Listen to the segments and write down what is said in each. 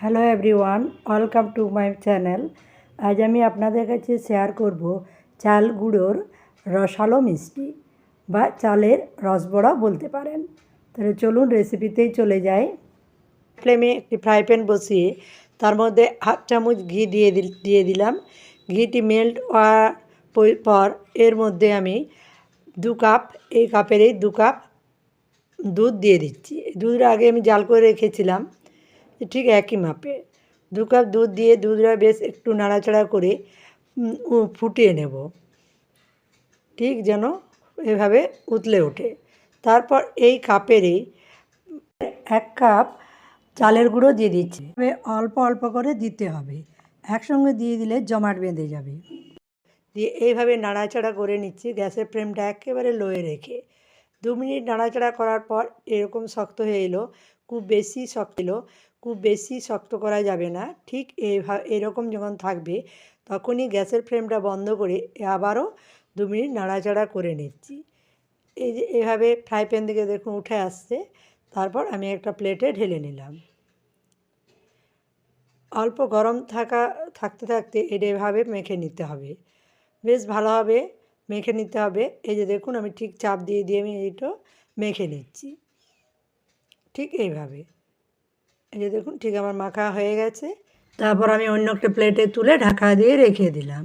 Hello everyone, welcome to my channel. আজ আমি আপনাদের কাছে শেয়ার করব চাল গুঁড়োর রসালো মিষ্টি বা চালের রসবড়া বলতে পারেন। তাহলে চলুন রেসিপিতেই চলে যাই। ফ্লেমে একটি ফ্রাই প্যান বসিয়ে তার মধ্যে হাফ চামচ ঘি দিয়ে দিয়ে দিলাম। ঘিটি মেল্ট হওয়ার পর এর মধ্যে আমি দু কাপ, এই কাপেরই দু কাপ দুধ দিয়ে দিচ্ছি। দুধটা আগে আমি জাল করে রেখেছিলাম। ঠিক একই মাপে দু কাপ দুধ দিয়ে দুধটা বেশ একটু নাড়াচাড়া করে ফুটিয়ে নেব। ঠিক যেন এভাবে উতলে ওঠে। তারপর এই কাপেরই, এক কাপ চালের গুঁড়ো দিয়ে দিচ্ছি। অল্প অল্প করে দিতে হবে। একসঙ্গে দিয়ে দিলে জমাট বেঁধে যাবে। দিয়ে এইভাবে নাড়াচাড়া করে নিচ্ছি। গ্যাসের ফ্লেমটা একেবারে লোয়ে রেখে। দু মিনিট নাড়াচাড়া করার পর এরকম শক্ত হয়ে এলো। খুব বেশি শক্ত এলো খুব বেশি শক্ত করা যাবে না। ঠিক এরকম যখন থাকবে, তখনই গ্যাসের ফ্লেমটা বন্ধ করে আবারও দু মিনিট নাড়াচাড়া করে নিচ্ছি। এই যে, এভাবে ফ্রাই প্যান থেকে দেখুন উঠে আসছে। তারপর আমি একটা প্লেটে ঢেলে নিলাম। অল্প গরম থাকা, থাকতে থাকতে এটা এভাবে মেখে নিতে হবে। বেশ ভালোভাবে মেখে নিতে হবে। এই যে দেখুন, আমি ঠিক চাপ দিয়ে দিয়ে আমি এইটা মেখে নিচ্ছি। ঠিক এইভাবে। এই যে দেখুন, ঠিক আমার মাখা হয়ে গেছে। তারপর আমি অন্য একটা প্লেটে তুলে ঢাকা দিয়ে রেখে দিলাম।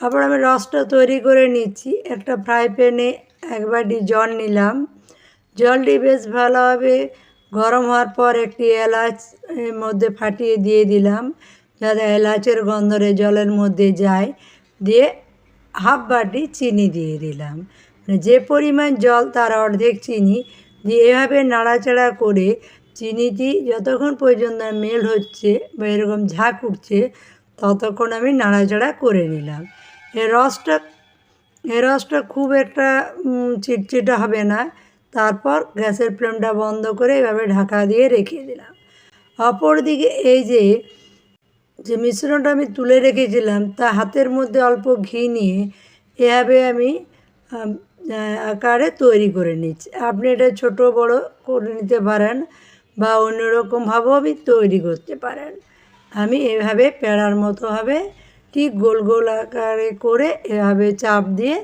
তারপর আমি রসটা তৈরি করে নিচ্ছি। একটা ফ্রাই প্যানে এক বাটি জল নিলাম। জলটি বেশ ভালোভাবে গরম হওয়ার পর একটি এলাচ এর মধ্যে ফাটিয়ে দিয়ে দিলাম। যাতে এলাচের গন্ধরে জলের মধ্যে যায়। দিয়ে হাফ বাটি চিনি দিয়ে দিলাম। মানে যে পরিমাণ জল, তার অর্ধেক চিনি দিয়ে এভাবে নাড়াচাড়া করে চিনিটি যতক্ষণ পর্যন্ত মেল হচ্ছে বা এরকম ঝাঁক উঠছে, ততক্ষণ আমি নাড়াচাড়া করে নিলাম। এ রসটা এ রসটা খুব একটা চিটচিটে হবে না। তারপর গ্যাসের ফ্লেমটা বন্ধ করে এভাবে ঢাকা দিয়ে রেখে দিলাম। অপরদিকে এই যে যে মিশ্রণটা আমি তুলে রেখেছিলাম, তা হাতের মধ্যে অল্প ঘি নিয়ে এভাবে আমি আকারে তৈরি করে নিচ্ছি। আপনি এটা ছোট, বড় করে নিতে পারেন বা অন্যরকমভাবেও আপনি তৈরি করতে পারেন। আমি এভাবে পেড়ার মতোভাবে ঠিক গোল গোল আকারে করে এভাবে চাপ দিয়ে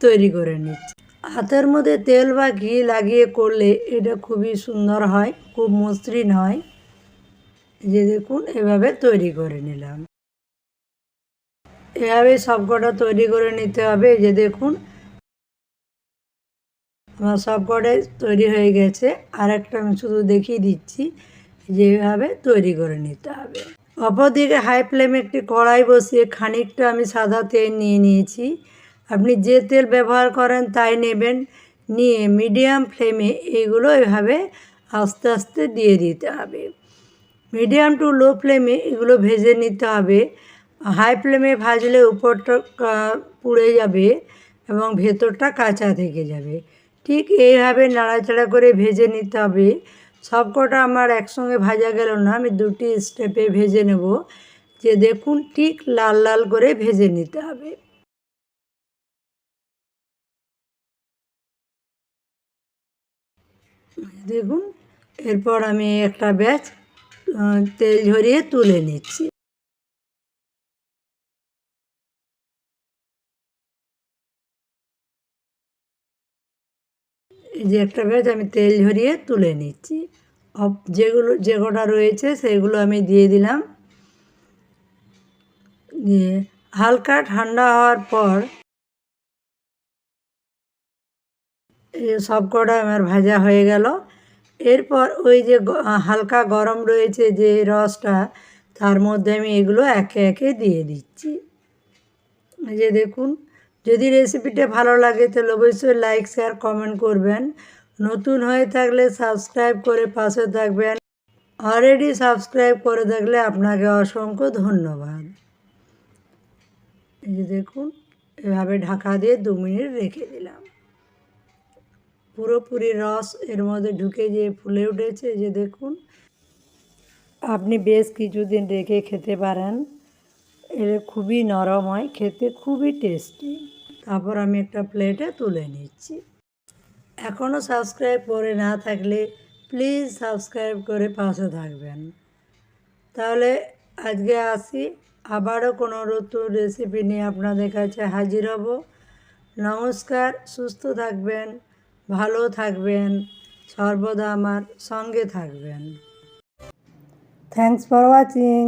তৈরি করে নিচ্ছি। হাতের মধ্যে তেল বা ঘি লাগিয়ে করলে এটা খুবই সুন্দর হয়, খুব মসৃণ হয়। যে দেখুন, এভাবে তৈরি করে নিলাম। এভাবে সবকটা তৈরি করে নিতে হবে। যে দেখুন আমার সবকটাই তৈরি হয়ে গেছে। আর একটা আমি শুধু দেখিয়ে দিচ্ছি যেভাবে তৈরি করে নিতে হবে। অপরদিকে হাই ফ্লেমে একটি কড়াই বসিয়ে খানিকটা আমি সাদা তেল নিয়ে নিয়েছি। আপনি যে তেল ব্যবহার করেন তাই নেবেন। নিয়ে মিডিয়াম ফ্লেমে এগুলো এভাবে আস্তে আস্তে দিয়ে দিতে হবে। মিডিয়াম টু লো ফ্লেমে এগুলো ভেজে নিতে হবে। হাই ফ্লেমে ভাজলে উপরটা পুড়ে যাবে এবং ভেতরটা কাঁচা থেকে যাবে। ঠিক এইভাবে নাড়াচাড়া করে ভেজে নিতে হবে। সবকটা আমার একসঙ্গে ভাজা গেল না, আমি দুটি স্টেপে ভেজে নেব। যে দেখুন ঠিক লাল লাল করে ভেজে নিতে হবে। দেখুন, এরপর আমি একটা ব্যাচ তেল ঝরিয়ে তুলে নিচ্ছি। এই যে একটা ব্যাচ আমি তেল ঝরিয়ে তুলে নিচ্ছি। যেগুলো, যে কটা রয়েছে সেগুলো আমি দিয়ে দিলাম। দিয়ে হালকা ঠান্ডা হওয়ার পর সব কটা আমার ভাজা হয়ে গেল। এরপর ওই যে হালকা গরম রয়েছে যে রসটা, তার মধ্যে আমি এগুলো একে একে দিয়ে দিচ্ছি। যে দেখুন যদি রেসিপিটা ভালো লাগে, তাহলে অবশ্যই লাইক শেয়ার কমেন্ট করবেন। নতুন হয়ে থাকলে সাবস্ক্রাইব করে পাশে থাকবেন। অলরেডি সাবস্ক্রাইব করে থাকলে আপনাকে অসংখ্য ধন্যবাদ। এই যে দেখুন, এভাবে ঢাকা দিয়ে দু মিনিট রেখে দিলাম। পুরোপুরি রস এর মধ্যে ঢুকে যেয়ে ফুলে উঠেছে। যে দেখুন, আপনি বেশ কিছুদিন রেখে খেতে পারেন। এটা খুবই নরম হয়, খেতে খুবই টেস্টি তারপর আমি একটা প্লেটে তুলে নিচ্ছি। এখনও সাবস্ক্রাইব করে না থাকলে প্লিজ সাবস্ক্রাইব করে পাশে থাকবেন। তাহলে আজকে আসি, আবারও কোনো নতুন রেসিপি নিয়ে আপনাদের কাছে হাজির হব। নমস্কার, সুস্থ থাকবেন, ভালো থাকবেন, সর্বদা আমার সঙ্গে থাকবেন। Thanks for watching